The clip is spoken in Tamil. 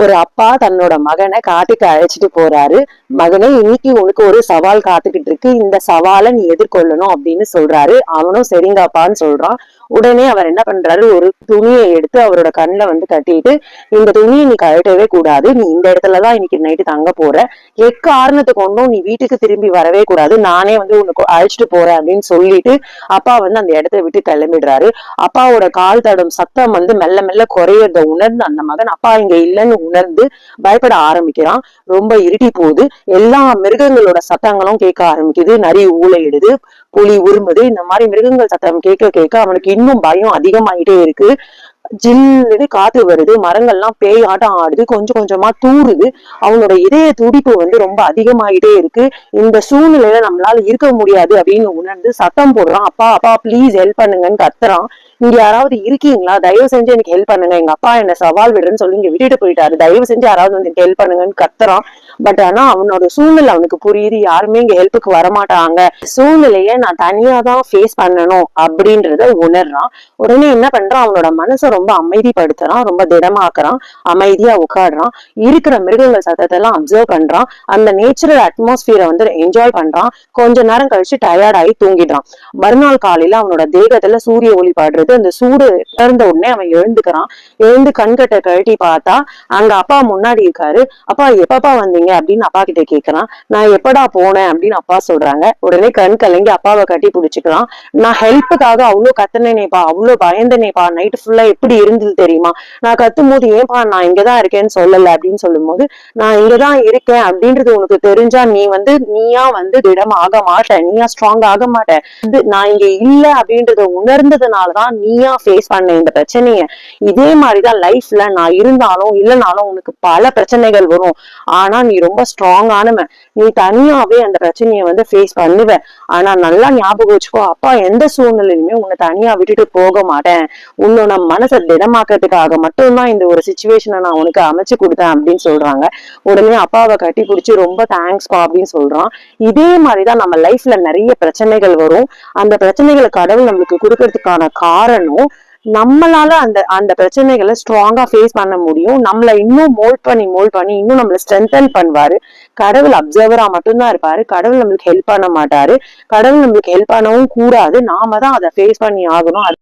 ஒரு அப்பா தன்னோட மகனை காட்டுக்கு அழைச்சிட்டு போறாரு. மகனே இன்னைக்கு உனக்கு ஒரு சவால் காத்துக்கிட்டு இருக்கு. இந்த சவாலை நீ எதிர்கொள்ளணும் அப்படின்னு சொல்றாரு. அவனும் சரிங்க அப்பான்னு சொல்றான். உடனே அவர் என்ன பண்றாரு? ஒரு துணியை எடுத்து அவரோட கண்ணில் வந்து கட்டிட்டு இந்த துணியை நீ கழட்டவே கூடாது. நீ இந்த இடத்துல தான் இன்னைக்கு நைட்டு தங்க போற. எக்காரணத்தை கொண்டும் நீ வீட்டுக்கு திரும்பி வரவே கூடாது. நானே வந்து உனக்கு அழைச்சிட்டு போறேன் அப்படின்னு சொல்லிட்டு அப்பா வந்து அந்த இடத்த விட்டு கிளம்பிடுறாரு. அப்பாவோட கால் தடம் சத்தம் வந்து மெல்ல மெல்ல குறையறத உணர்ந்து அந்த மகன் அப்பா இங்க இல்லைன்னு உணர்ந்து பயப்பட ஆரம்பிக்கிறான். ரொம்ப இருட்டி போகுது. எல்லா மிருகங்களோட சத்தங்களும் கேட்க ஆரம்பிக்குது. நரி ஊழையிடுது புலி உருமுது இந்த மாதிரி மிருகங்கள் சத்தம் கேட்க கேட்க அவனுக்கு இன்னும் பயம் அதிகமாயிட்டே இருக்கு. ஜில்லுன்னு காத்து வருது மரங்கள்லாம் பேய் ஆட்டம் ஆடுது கொஞ்சம் கொஞ்சமா தூறுது அவனோட இதய துடிப்பு வந்து ரொம்ப அதிகமாயிட்டே இருக்கு. இந்த சூழ்நிலையில நம்மளால இருக்க முடியாது அப்படின்னு உணர்ந்து சத்தம் போடுறான். அப்பா அப்பா ப்ளீஸ் ஹெல்ப் பண்ணுங்கன்னு கத்துறான். இங்க யாராவது இருக்கீங்களா? தயவு செஞ்சு எனக்கு ஹெல்ப் பண்ணுங்க. எங்க அப்பா என்ன சவால் விடுறேன்னு சொல்லி இங்க விட்டுட்டு போயிட்டாரு. தயவு செஞ்சு யாராவது வந்து ஹெல்ப் பண்ணுங்கன்னு கத்துறான். பட் ஆனா அவனோட சூழ்நிலை அவனுக்கு புரியுது. யாருமே இங்க ஹெல்ப்புக்கு வரமாட்டாங்க. சூழ்நிலைய நான் தனியா தான் ஃபேஸ் பண்ணணும் அப்படின்றத உணர்றான். உடனே என்ன பண்றான்? அவனோட மனசை ரொம்ப அமைதிப்படுத்துறான். ரொம்ப திடமாக்குறான். அமைதியா உட்காடுறான் இருக்கிற மிருகங்கள் சத்தத்தை எல்லாம் அப்சர்வ் பண்றான். அந்த நேச்சுரல் அட்மாஸ்பியரை வந்து என்ஜாய் பண்றான். கொஞ்ச நேரம் கழிச்சு டயர்ட் ஆகி தூங்கிடுறான். மறுநாள் காலையில அவனோட தேகத்துல சூரிய ஒளி பாடுறது அந்த சூடு திறந்த உடனே அவன் எழுந்துக்கிறான். எழுந்து கண்கட்டை கழட்டி பார்த்தா அங்க அப்பா முன்னாடி இருக்காரு. அப்பா எப்பப்பா வந்தீங்க? அப்படின்னு அப்பா கிட்ட கேக்குறான். நான் எப்படா போனேன் அப்படின்னு அப்பா சொல்றாங்க. உடனே கண் கலங்கி அப்பாவை கட்டி பிடிச்சிக்கிறான். நான் ஹெல்ப்புக்காக அவ்வளவு கத்தனேப்பா அவ்வளவு பயந்தனேப்பா. நைட்டு ஃபுல்லா எப்படி இருந்தது தெரியுமா? நான் கத்தும் போது ஏன்பா நான் இங்கதான் இருக்கேன்னு சொல்லல அப்படின்னு சொல்லும்போது நான் இங்கதான் இருக்கேன் அப்படின்றது உனக்கு தெரிஞ்சா நீ வந்து நீயா வந்து திடம் ஆக மாட்ட. நீயா ஸ்ட்ராங் ஆக மாட்ட. நான் இங்க இல்ல அப்படின்றத உணர்ந்ததுனாலதான் நீயா ஃபேஸ் பண்ண இந்த பிரச்சனைய. இதே மாதிரிதான் லைஃப்ல நான் இருந்தாலும் இல்லைனாலும் உனக்கு பல பிரச்சனைகள் வரும். ஆனா நீ ரொம்ப ஸ்ட்ராங்கானவன் நீ தனியாவே அந்த பிரச்சனைய வந்து ஃபேஸ் பண்ணுவ. ஆனா நல்லா ஞாபகம் வச்சுக்கோ அப்பா எந்த சூழ்நிலையுமே உன்னை தனியா விட்டுட்டு போக மாட்டேன். உன்னோட மனசை திடமாக்கிறதுக்காக மட்டும்தான் இந்த ஒரு சுச்சுவேஷனை நான் உனக்கு அமைச்சு கொடுத்தேன் அப்படின்னு சொல்றாங்க. உடனே அப்பாவை கட்டி பிடிச்சி ரொம்ப தேங்க்ஸ்பா அப்படின்னு சொல்றான். இதே மாதிரிதான் நம்ம லைஃப்ல நிறைய பிரச்சனைகள் வரும். அந்த பிரச்சனைகளை கடவுள் நம்மளுக்கு கொடுக்கறதுக்கான காரணம் நம்மளால அந்த அந்த பிரச்சனைகளை ஸ்ட்ராங்கா ஃபேஸ் பண்ண முடியும். நம்மள இன்னும் மோல்ட் பண்ணி மோல்ட் பண்ணி இன்னும் நம்மள ஸ்ட்ரென்தன் பண்ணுவாரு. கடவுள் அப்சர்வரா மட்டும்தான் இருப்பாரு. கடவுள் நம்மளுக்கு ஹெல்ப் பண்ண மாட்டாரு. கடவுள் நம்மளுக்கு ஹெல்ப் பண்ணவும் கூடாது. நாம தான் அதை ஃபேஸ் பண்ணி ஆகணும்.